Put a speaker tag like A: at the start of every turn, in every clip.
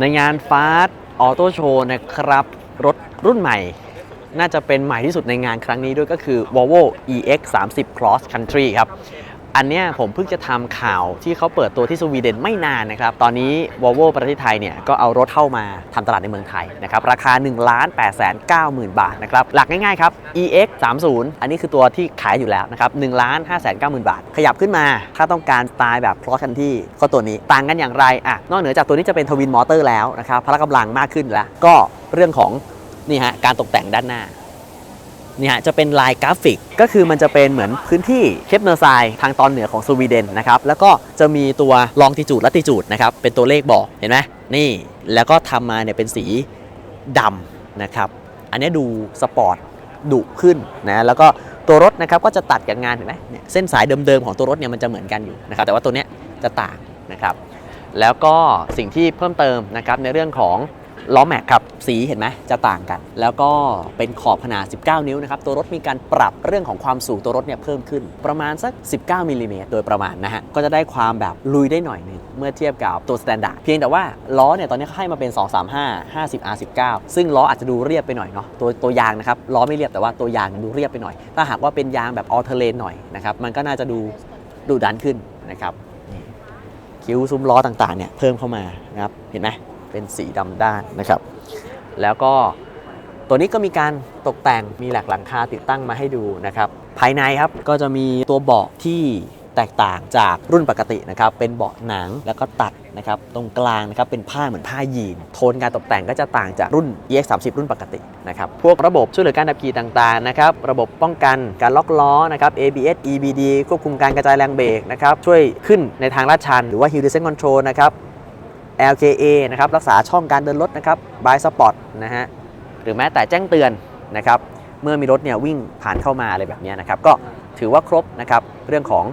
A: ในงานฟาสออโต้โชว์นะครับ รถรุ่นใหม่ น่าจะเป็นใหม่ที่สุดในงานครั้งนี้ด้วยก็คือ Volvo EX 3 0 Cross Country ครับ อันเนี้ยผมเพิ่งจะทำข่าวที่เขาเปิดตัวที่สวีเดนไม่นานนะครับ ตอนนี้ Volvo ประเทศไทยเนี่ยก็เอารถเข้ามาทำตลาดในเมืองไทยนะครับ ราคา 1 8 9 0 0 0 0 บาทนะครับ หลักง่ายๆครับ EX 3 0อันนี้คือตัวที่ขายอยู่แล้วนะครับ1 5 9 0 0 0 บาท ขยับขึ้นมา ถ้าต้องการสไตล์แบบ cross country ก็ตัวนี้ต่างกันอย่างไรอะนอกเหนือจากตัวนี้จะเป็นทวินมอเตอร์แล้วนะครับพละกำลังมากขึ้นแล้ว ก็เรื่องของนี่ฮะการตกแต่งด้านหน้า นี่ฮะจะเป็นลายกราฟิก ก็คือมันจะเป็นเหมือนพื้นที่เคปเนอร์ไซทางตอนเหนือของสวีเดนนะครับแล้วก็จะมีตัวลองติจูดและติจูดนะครับเป็นตัวเลขบอกเห็นไหมนี่แล้วก็ทำมาเนี่ยเป็นสีดำนะครับอันนี้ดูสปอร์ตดุขึ้นนะแล้วก็ตัวรถนะครับก็จะตัดกับงานเห็นไหมเนี่ยเส้นสายเดิมๆของตัวรถเนี่ยมันจะเหมือนกันอยู่นะครับแต่ว่าตัวเนี้ยจะต่างนะครับแล้วก็สิ่งที่เพิ่มเติมนะครับในเรื่องของ ล้อแม็กครับสีเห็นไหมจะต่างกัน แล้วก็เป็นขอบขนาด 19 นิ้วนะครับ ตัวรถมีการปรับเรื่องของความสูงตัวรถเนี่ยเพิ่มขึ้น ประมาณสัก 19มิลลิเมตรโดยประมาณนะฮะ ก็จะได้ความแบบลุยได้หน่อยหนึงเมื่อเทียบกับตัวสแตนดาร์ดเพียงแต่ว่าล้อเนี่ยตอนนี้เขาให้มาเป็น 235 50 R19 ซึ่งล้ออาจจะดูเรียบไปหน่อยเนาะตัวตัวยางนะครับล้อไม่เรียบแต่ว่าตัวยางดูเรียบไปหน่อย ถ้าหากว่าเป็นยางแบบออเทเลนหน่อยนะครับมันก็น่าจะดูดุดันขึ้นนะครับคิ้วซุ้มล้อต่างๆเนี่ยเพิ่มเข้ามานะครับเห็นไหม เป็นสีดำด้านนะครับ แล้วก็ตัวนี้ก็มีการตกแต่งมีแหลกหลังคาติดตั้งมาให้ดูนะครับ ภายในครับก็จะมีตัวเบาะที่แตกต่างจากรุ่นปกตินะครับ เป็นเบาะหนังแล้วก็ตัดนะครับ ตรงกลางนะครับเป็นผ้าเหมือนผ้ายีน โทนการตกแต่งก็จะต่างจากรุ่น EX 3 0รุ่นปกตินะครับ พวกระบบช่วยเหลือการขับขี่ต่างๆนะครับ ระบบป้องกันการล็อกล้อนะครับ ABS EBD ควบคุมการกระจายแรงเบรกนะครับ ช่วยขึ้นในทางลาดชัน หรือว่า Hill Descent Control นะครับ LKA นะครับรักษาช่องการเดินรถนะครับ By Spot นะฮะหรือแม้แต่แจ้งเตือนนะครับเมื่อมีรถเนี่ยวิ่งผ่านเข้ามาอะไรแบบนี้นะครับก็ถือว่าครบนะครับเรื่องของ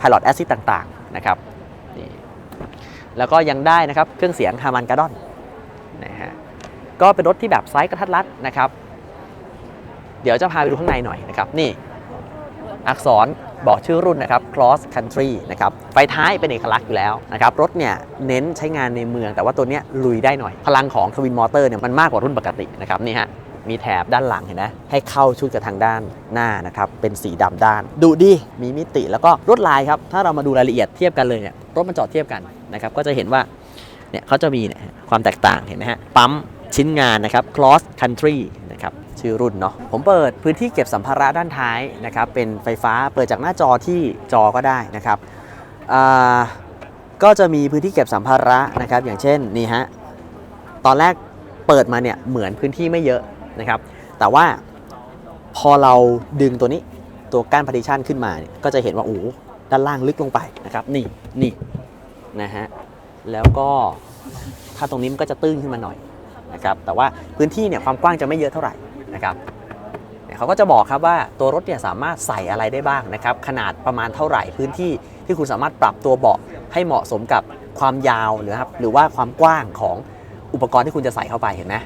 A: Pilot Assist ต่างๆนะครับนี่แล้วก็ยังได้นะครับเครื่องเสียงฮามันการ์ดอนนะฮะก็เป็นรถที่แบบไซส์กระทัดรัดนะครับ เดี๋ยวจะพาไปดูข้างในหน่อยนะครับ นี่อักษร บอกชื่อรุ่นนะครับ Cross Country นะครับ ไฟท้ายเป็นเอกลักษณ์อยู่แล้วนะครับ รถเนี่ยเน้นใช้งานในเมือง แต่ว่าตัวเนี้ยลุยได้หน่อย พลังของทวินมอเตอร์เนี่ยมันมากกว่ารุ่นปกตินะครับนี่ฮะมีแถบด้านหลังเห็นไหมให้เข้าชุดกับทางด้านหน้านะครับ เป็นสีดำด้าน ดูดี มีมิติแล้วก็ลวดลายครับ ถ้าเรามาดูรายละเอียดเทียบกันเลยเนี่ยรถมันจอดเทียบกันนะครับ ก็จะเห็นว่าเนี่ยเขาจะมีเนี่ยความแตกต่างเห็นไหมฮะปั๊มชิ้นงานนะครับ cross country นะครับ ชื่อรุ่นเนาะผมเปิดพื้นที่เก็บสัมภาระด้านท้ายนะครับเป็นไฟฟ้าเปิดจากหน้าจอที่จอก็ได้นะครับก็จะมีพื้นที่เก็บสัมภาระนะครับ อย่างเช่นนี่ฮะตอนแรกเปิดมาเนี่ยเหมือนพื้นที่ไม่เยอะนะครับ แต่ว่าพอเราดึงตัวนี้ตัวก้าน partition ขึ้นมาเนี่ยก็จะเห็นว่าโอ้ด้านล่างลึกลงไปนะครับ นี่นี่นะฮะแล้วก็ถ้าตรงนี้มันก็จะตื้นขึ้นมาหน่อยนะครับแต่ว่าพื้นที่เนี่ยความกว้างจะไม่เยอะเท่าไหร่ นะครับเขาก็จะบอกครับว่าตัวรถเนี่ยสามารถใส่อะไรได้บ้างนะครับขนาดประมาณเท่าไหร่พื้นที่ที่คุณสามารถปรับตัวเบาะให้เหมาะสมกับความยาวหรือครับหรือว่าความกว้างของอุปกรณ์ที่คุณจะใส่เข้าไปเห็นไหม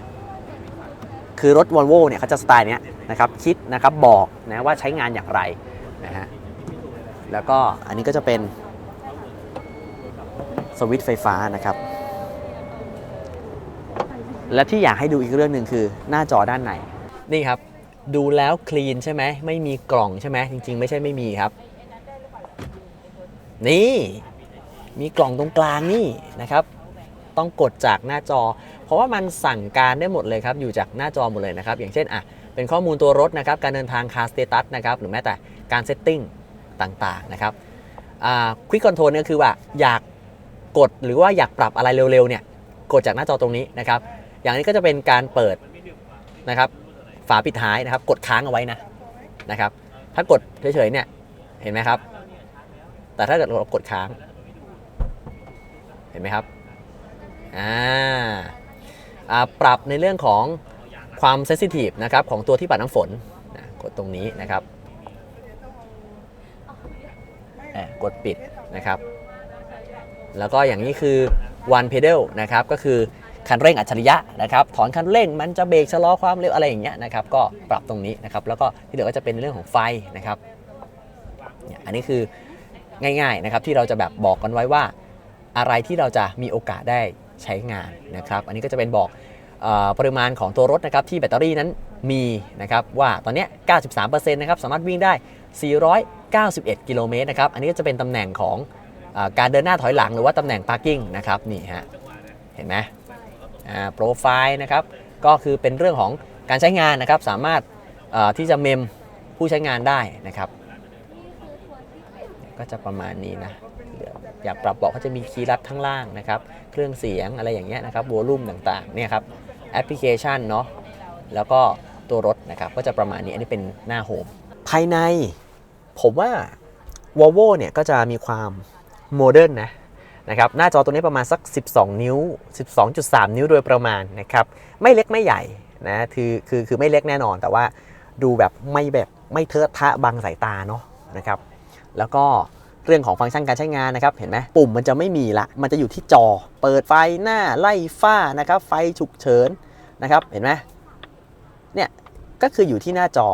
A: คือรถ Volvo เนี่ยเขาจะสไตล์เนี้ยนะครับคิดนะครับบอกนะว่าใช้งานอย่างไรนะฮะแล้วก็อันนี้ก็จะเป็นสวิตช์ไฟฟ้านะครับ และที่อยากให้ดูอีกเรื่องหนึ่งคือหน้าจอด้านใน นี่ครับ ดูแล้วคลีนใช่ไหมไม่มีกล่องใช่ไหมจริง ๆ ไม่ใช่ไม่มีครับ นี่ มีกล่องตรงกลางนี่นะครับ ต้องกดจากหน้าจอ เพราะว่ามันสั่งการได้หมดเลยครับ อยู่จากหน้าจอหมดเลยนะครับ อย่างเช่นอะเป็นข้อมูลตัวรถนะครับ การเดินทางคาสเตตัสนะครับ หรือแม้แต่การเซตติ้งต่างๆนะครับควิกคอนโทรลเนี่ยคือว่าอยากกดหรือว่าอยากปรับอะไรเร็วๆเนี่ยกดจากหน้าจอตรงนี้นะครับ อย่างนี้ก็จะเป็นการเปิดนะครับ ฝาปิดท้ายนะครับ กดค้างเอาไว้นะนะครับ ถ้ากดเฉยๆเนี่ยเห็นไหมครับ แต่ถ้าเกิดเรากดค้าง เห็นไหมครับอ่าอาปรับในเรื่องของความเซนซิทีฟนะครับของตัวที่ปัดน้ำฝนนะกดตรงนี้นะครับกดปิดนะครับ แล้วก็อย่างนี้คือ one pedal นะครับ ก็คือ คันเร่งอัจฉริยะนะครับถอนคันเร่งมันจะเบรกชะลอความเร็วอะไรอย่างเงี้ยนะครับก็ปรับตรงนี้นะครับแล้วก็ที่เหลือก็จะเป็นเรื่องของไฟนะครับอันนี้คือง่ายๆนะครับที่เราจะแบบบอกกันไว้ว่า อะไรที่เราจะมีโอกาสได้ใช้งานนะครับอันนี้ก็จะเป็นบอกปริมาณของตัวรถนะครับที่แบตเตอรี่นั้นมีนะครับว่าตอนเนี้ย93%นะครับสามารถวิ่งได้ 491 กิโลเมตรนะครับอันนี้ก็จะเป็นตำแหน่งของอการเดินหน้าถอยหลังหรือว่าตำแหน่ง parking นะครับนี่ฮะเห็นไหม โปรไฟล์นะครับก็คือเป็นเรื่องของการใช้งานนะครับสามารถที่จะเมมผู้ใช้งานได้นะครับ ก็จะประมาณนี้นะอยากปรับเบอกเขาจะมีคีย์ลัดข้างล่างนะครับ เครื่องเสียงอะไรอย่างเงี้ยนะครับวอลลุ่มต่างๆเนี่ยครับแอปพลิเคชันเนาะแล้วก็ตัวรถนะครับก็จะประมาณนี้อันนี้เป็นหน้าโฮมภายในผมว่า Volvo เนี่ยก็จะมีความโมเดิร์นนะ นะครับหน้าจอตัวนี้ประมาณสัก 12 นิ้ว 12.3 นิ้วโดยประมาณนะครับไม่เล็กไม่ใหญ่นะคือคือคือไม่เล็กแน่นอน แต่ว่าดูแบบไม่แบบไม่เทอะทะบังสายตาเนาะนะครับแล้วก็เรื่องของฟังก์ชันการใช้งานนะครับเห็นไหมปุ่มมันจะไม่มีละ มันจะอยู่ที่จอ เปิดไฟหน้าไล่ฝ้านะครับไฟฉุกเฉินนะครับเห็นไหมเนี่ยก็คืออยู่ที่หน้าจอ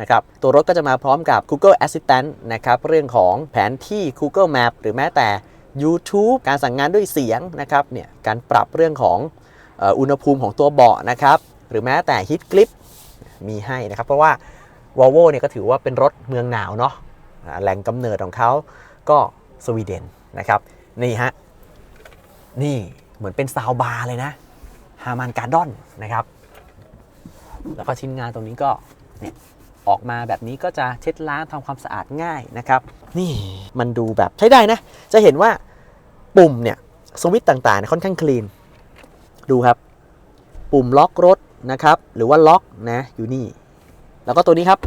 A: นะครับตัวรถก็จะมาพร้อมกับ Google Assistant นะครับเรื่องของแผนที่ Google Map หรือแม้แต่ YouTube การสั่งงานด้วยเสียงนะครับเนี่ยการปรับเรื่องของอ,อุณหภูมิของตัวเบาะนะครับหรือแม้แต่ Heat Clip มีให้นะครับ เพราะว่า Volvo เนี่ยก็ถือว่าเป็นรถเมืองหนาวเนาะแหล่งกำเนิดของเขาก็สวีเดนนะครับนี่ฮะนี่เหมือนเป็นซาวบาร์เลยนะฮามันการ์ดอนนะครับ แล้วก็ชิ้นงานตรงนี้ก็เนี่ย ออกมาแบบนี้ก็จะเช็ดล้างทำความสะอาดง่ายนะครับ นี่มันดูแบบใช้ได้นะ จะเห็นว่าปุ่มเนี่ยสวิตช์ต่างๆ ค่อนข้างคลีน ดูครับ ปุ่มล็อกรถนะครับ หรือว่าล็อกนะอยู่นี่ แล้วก็ตัวนี้ครับ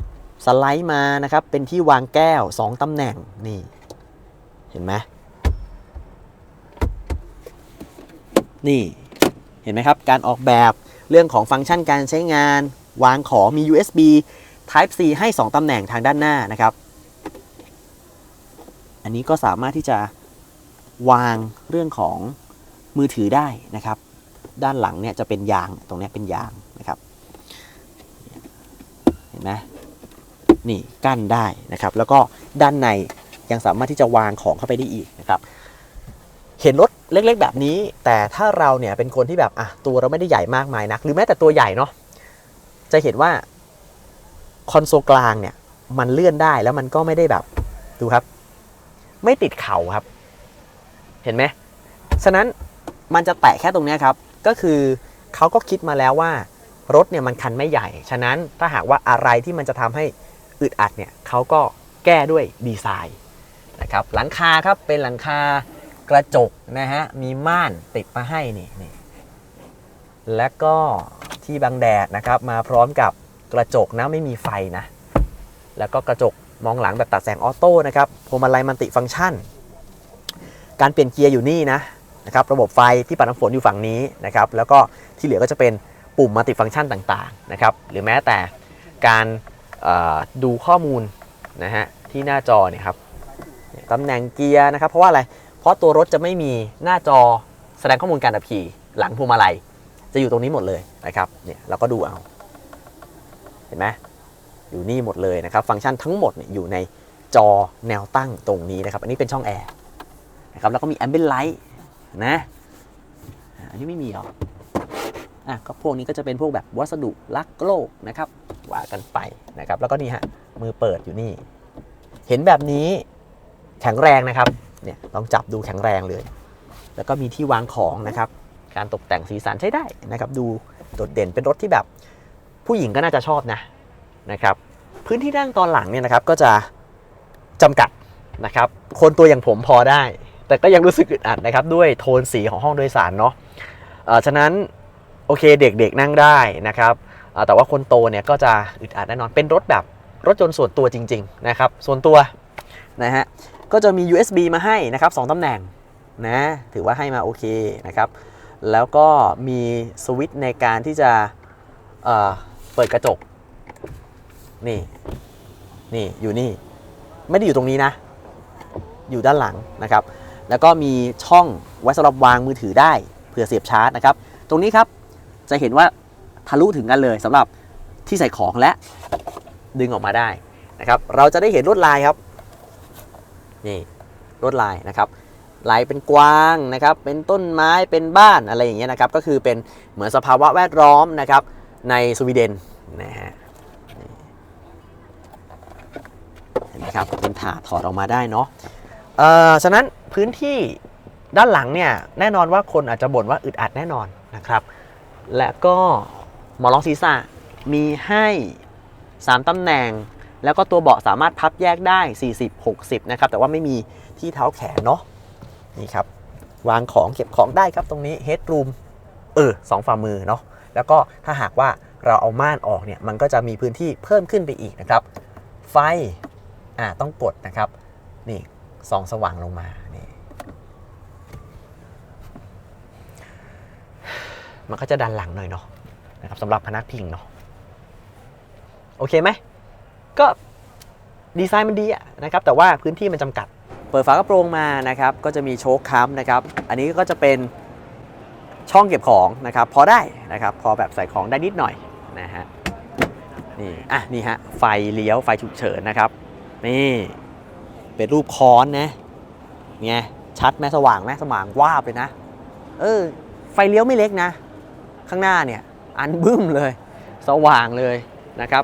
A: สไลด์มานะครับ เป็นที่วางแก้ว 2ตำแหน่งนี่ เห็นไหมนี่เห็นไหมครับ การออกแบบเรื่องของฟังก์ชันการใช้งาน วางของมี USB Type C ให้ 2 ตำแหน่งทางด้านหน้านะครับ อันนี้ก็สามารถที่จะวางเรื่องของมือถือได้นะครับ ด้านหลังเนี่ยจะเป็นยางตรงนี้เป็นยางนะครับ เห็นไหมนี่กั้นได้นะครับ แล้วก็ด้านในยังสามารถที่จะวางของเข้าไปได้อีกนะครับ เห็นรถเล็กๆแบบนี้ แต่ถ้าเราเนี่ยเป็นคนที่แบบอะตัวเราไม่ได้ใหญ่มากมายนัก หรือแม้แต่ตัวใหญ่เนาะจะเห็นว่า คอนโซลกลางเนี่ย มันเลื่อนได้แล้วมันก็ไม่ได้แบบ ดูครับ ไม่ติดเข่าครับ เห็นไหมฉะนั้นมันจะแตะแค่ตรงนี้ครับ ก็คือเขาก็คิดมาแล้วว่ารถเนี่ยมันคันไม่ใหญ่ ฉะนั้นถ้าหากว่าอะไรที่มันจะทำให้อึดอัดเนี่ยเขาก็แก้ด้วยดีไซน์นะครับ หลังคาครับเป็นหลังคากระจกนะฮะ มีม่านติดมาให้นี่นี่ และก็ที่บังแดดนะครับ มาพร้อมกับ กระจกนะไม่มีไฟนะ แล้วก็กระจกมองหลังแบบตัดแสงออโต้นะครับพวงมาลัยมันติฟังก์ชัน การเปลี่ยนเกียร์อยู่นี่นะนะครับระบบไฟที่ปัดน้ำฝนอยู่ฝั่งนี้นะครับแล้วก็ที่เหลือก็จะเป็นปุ่มมัลติฟังก์ชันต่างๆนะครับหรือแม้แต่การดูข้อมูลนะฮะที่หน้าจอเนี่ยครับตำแหน่งเกียร์นะครับเพราะว่าอะไร เพราะตัวรถจะไม่มีหน้าจอแสดงข้อมูลการขับขี่หลังพวงมาลัยจะอยู่ตรงนี้หมดเลยนะครับเนี่ยเราก็ดูเอา เห็นไหมอยู่นี่หมดเลยนะครับ ฟังก์ชันทั้งหมดเนี่ยอยู่ในจอแนวตั้งตรงนี้นะครับ อันนี้เป็นช่องแอร์นะครับ แล้วก็มีแอมเบ n ไลท์นะ อันนี้ไม่มีหรอ อะ ก็พวกนี้ก็จะเป็นพวกแบบวัสดุรักโลกนะครับ ว่ากันไปนะครับ แล้วก็นี่ฮะ มือเปิดอยู่นี่ เห็นแบบนี้แข็งแรงนะครับ เนี่ย ลองจับดูแข็งแรงเลย แล้วก็มีที่วางของนะครับ การตกแต่งสีสันใช้ได้นะครับ ดูโดดเด่นเป็นรถที่แบบ ผู้หญิงก็น่าจะชอบนะนะครับ พื้นที่นั่งตอนหลังเนี่ยนะครับก็จะจำกัดนะครับ คนตัวอย่างผมพอได้ แต่ก็ยังรู้สึกอึดอัดนะครับ ด้วยโทนสีของห้องโดยสารเนาะเอ่อฉะนั้นโอเคเด็กๆนั่งได้นะครับแต่ว่าคนโตเนี่ยก็จะอึดอัดแน่นอนเป็นรถแบบรถยนต์ส่วนตัวจริง ๆ นะครับ ส่วนตัวนะฮะก็จะมี USB มาให้นะครับสองตำแหน่งนะถือว่าให้มาโอเคนะครับ แล้วก็มีสวิตช์ในการที่จะ เปิดกระจก นี่ นี่อยู่นี่ ไม่ได้อยู่ตรงนี้นะ อยู่ด้านหลังนะครับ แล้วก็มีช่องไว้สำหรับวางมือถือได้เผื่อเสียบชาร์จนะครับ ตรงนี้ครับจะเห็นว่าทะลุถึงกันเลยสำหรับที่ใส่ของและดึงออกมาได้นะครับ เราจะได้เห็นลวดลายครับ นี่ลวดลายนะครับไหลเป็นกว้างนะครับ เป็นต้นไม้เป็นบ้านอะไรอย่างเงี้ยนะครับ ก็คือเป็นเหมือนสภาวะแวดล้อมนะครับ ในสวีเดนนะฮะเห็นไหมครับเป็นถาดถอดออกมาได้เนาะเอ่อฉะนั้นพื้นที่ด้านหลังเนี่ยแน่นอนว่าคนอาจจะบ่นว่าอึดอัดแน่นอนนะครับ และก็หมอนรองศีรษะมีให้ 3 ตำแหน่ง แล้วก็ตัวเบาะสามารถพับแยกได้ 40 60 นะครับ แต่ว่าไม่มีที่เท้าแขนเนาะนี่ครับ วางของเก็บของได้ครับตรงนี้ headroom เออสองฝ่ามือเนาะ แล้วก็ถ้าหากว่าเราเอาม่านออกเนี่ยมันก็จะมีพื้นที่เพิ่มขึ้นไปอีกนะครับ ไฟอ่าต้องกดนะครับนี่สองสว่างลงมานี่มันก็จะดันหลังหน่อยเนาะนะครับสำหรับพนักพิงเนาะโอเคไหมก็ดีไซน์มันดีอะนะครับแต่ว่าพื้นที่มันจำกัด เปิดฝากระโปรงมานะครับก็จะมีโชคค้ำนะครับอันนี้ก็จะเป็น ช่องเก็บของนะครับ พอได้นะครับพอแบบใส่ของได้นิดหน่อยนะฮะนี่อะนี่ฮะไฟเลี้ยวไฟฉุกเฉินนะครับ นี่เป็นรูปค้อนนะไงชัดไหมสว่างไหมสว่างวาบเลยนะ เออ ไฟเลี้ยวไม่เล็กนะ ข้างหน้าเนี่ยอันบึ้มเลย สว่างเลยนะครับ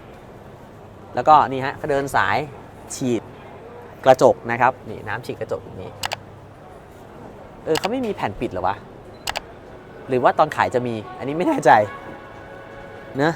A: แล้วก็นี่ฮะเขาเดินสายฉีดกระจกนะครับนี่น้ำฉีดกระจกอย่างนี้เออเขาไม่มีแผ่นปิดหรอวะ หรือว่าตอนขายจะมี อันนี้ไม่แน่ใจเนอะ